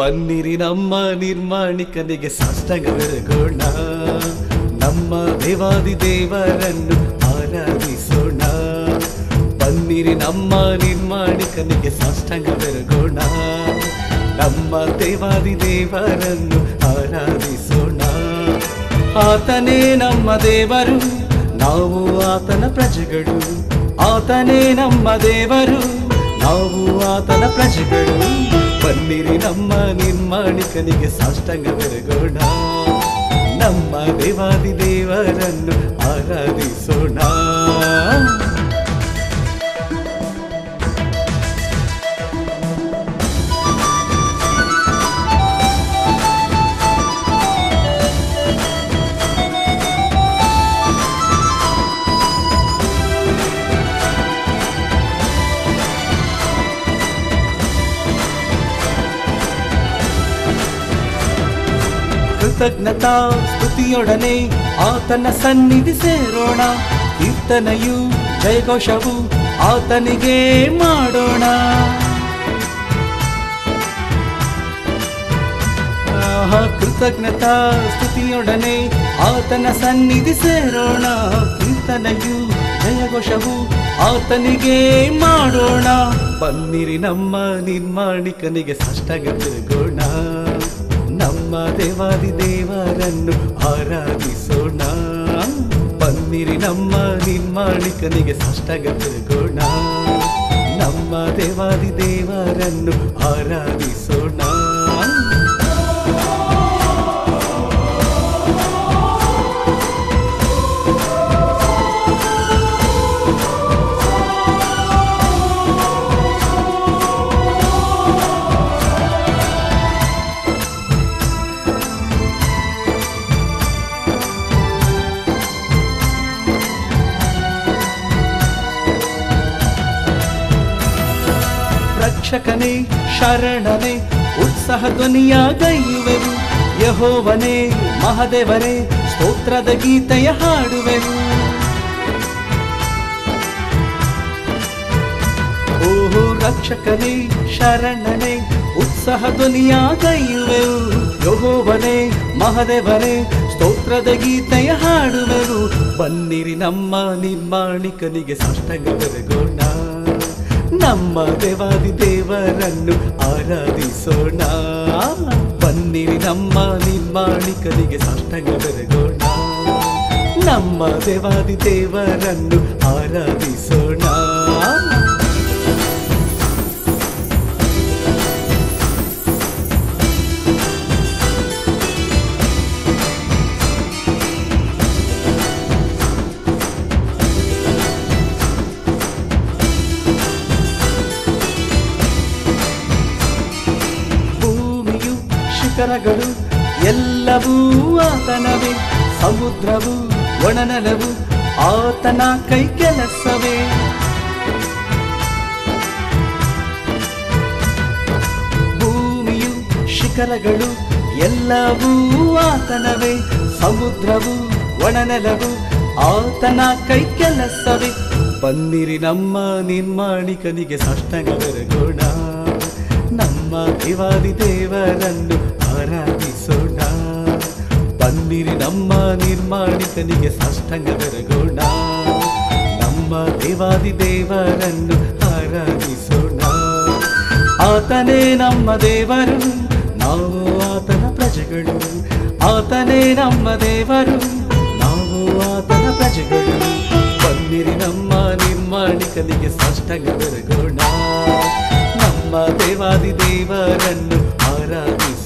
ಬನ್ನಿರಿ ನಮ್ಮ ನಿರ್ಮಾಣಿಕನಿಗೆ ಸಾಷ್ಟಾಂಗವೆರಗೋಣ ನಮ್ಮ ದೇವಾದಿ ದೇವರನ್ನು ಆರಾಧಿಸೋಣ ಬನ್ನಿರಿ ನಮ್ಮ ನಿರ್ಮಾಣಿಕನಿಗೆ ಸಾಷ್ಟಾಂಗವೆರಗೋಣ ನಮ್ಮ ದೇವಾದಿ ದೇವರನ್ನು ಆರಾಧಿಸೋಣ ಆತನೇ ನಮ್ಮ ದೇವರು ನಾವು ಆತನ ಪ್ರಜೆಗಳು ಆತನೇ ನಮ್ಮ ದೇವರು ನಾವು ಆತನ ಪ್ರಜೆಗಳು ಬನ್ನಿರಿ ನಮ್ಮ ನಿರ್ಮಾಣಿಕನಿಗೆ ಸಾಷ್ಟಾಂಗ ಬೆರಗೋಣ ನಮ್ಮ ದೇವಾದಿ ದೇವರನ್ನು ಆರಾಧಿಸೋಣ. ಕೃತಜ್ಞತಾ ಸ್ತುತಿಯೊಡನೆ ಆತನ ಸನ್ನಿಧಿ ಸೇರೋಣ. ಕೀರ್ತನೆಯು ಜಯಘೋಷವು ಆತನಿಗೆ ಮಾಡೋಣ. ಕೃತಜ್ಞತಾ ಸ್ತುತಿಯೊಡನೆ ಆತನ ಸನ್ನಿಧಿ ಸೇರೋಣ. ಕೀರ್ತನೆಯು ಜಯಘೋಷವು ಆತನಿಗೆ ಮಾಡೋಣ. ಬನ್ನಿರಿ ನಮ್ಮ ನಿರ್ಮಾಣಿಕನಿಗೆ ಸಷ್ಟಗತಿ ತಿರುಗೋಣ. ನಮ್ಮ ದೇವಾದಿ ದೇವರನ್ನು ಆರಾಧಿಸೋಣ. ಬನ್ನಿರಿ ನಮ್ಮ ನಿಮ್ಮಾಣಿಕನಿಗೆ ಸಾಷ್ಟಾಂಗ ನಮ್ಮ ದೇವಾದಿ ದೇವರನ್ನು ಆರಾಧಿಸೋಣ. ರಕ್ಷಕನೇ ಶರಣನೇ, ಉತ್ಸಾಹ ಧ್ವನಿಯ ಗೈಯುವೆವು ಯಹೋವನೇ, ಮಹದೇವರೇ, ಸ್ತೋತ್ರದ ಗೀತೆಯ ಹಾಡುವೆವು ಓಹೋ, ರಕ್ಷಕನೇ, ಶರಣನೇ, ಉತ್ಸಾಹ ಧ್ವನಿಯ ಗೈಯುವೆವು ಯಹೋವನೇ, ಮಹದೇವರೇ, ಸ್ತೋತ್ರದ ಗೀತೆಯ ಹಾಡುವೆವು ಬನ್ನಿರಿ ನಮ್ಮ ನಿರ್ಮಾಣಿಕನಿಗೆ ಸಾಷ್ಟಾಂಗ ಬೆರಗೋಣ ನಮ್ಮ ದೇವಾದಿ ದೇವರನ್ನು ಆರಾಧಿಸೋಣ. ಬನ್ನಿರಿ ನಮ್ಮ ನಿರ್ಮಾಣಿಕನಿಗೆ ಸಾಷ್ಟಾಂಗ ಬೆರಗೋಣ. ನಮ್ಮ ದೇವಾದಿ ದೇವರನ್ನು ಆರಾಧಿಸೋಣ. ಶಿಖರಗಳು ಎಲ್ಲವೂ ಆತನವೇ. ಸಮುದ್ರವು, ಒಣನಲವು, ಆತನ ಕೈ ಕೆಲಸವೇ. ಭೂಮಿಯು, ಶಿಖರಗಳು ಎಲ್ಲವೂ ಆತನವೇ. ಸಮುದ್ರವು, ಒಣನೆಲವು, ಆತನ ಕೈ ಕೆಲಸವೇ. ಬಂದಿರಿ ನಮ್ಮ ನಿರ್ಮಾಣಿಕನಿಗೆ ಸಷ್ಟಗಳ ಬೆರಗೋಣ ನಮ್ಮ ದಿವಾದಿ ದೇವರನ್ನು ಆರಾಧಿಸೋಣ. ಬಂದಿರಿ ನಮ್ಮ ನಿರ್ಮಾಣಿಕನಿಗೆ ಸಾಷ್ಟಾಂಗ ಬೆರಗೋಣ ನಮ್ಮ ದೇವಾದಿ ದೇವರನ್ನು ಆರಾಧಿಸೋಣ. ಆತನೇ ನಮ್ಮ ದೇವರು, ನಾವು ಆತನ ಪ್ರಜೆಗಳು. ಆತನೇ ನಮ್ಮ ದೇವರು, ನಾವು ಆತನ ಪ್ರಜೆಗಳು. ಬಂದಿರಿ ನಮ್ಮ ನಿರ್ಮಾಣಿಕನಿಗೆ ಸಾಷ್ಟಾಂಗ ಬೆರಗೋಣ ನಮ್ಮ ದೇವಾದಿ ದೇವರನ್ನು ಆರಾಧಿಸೋಣ.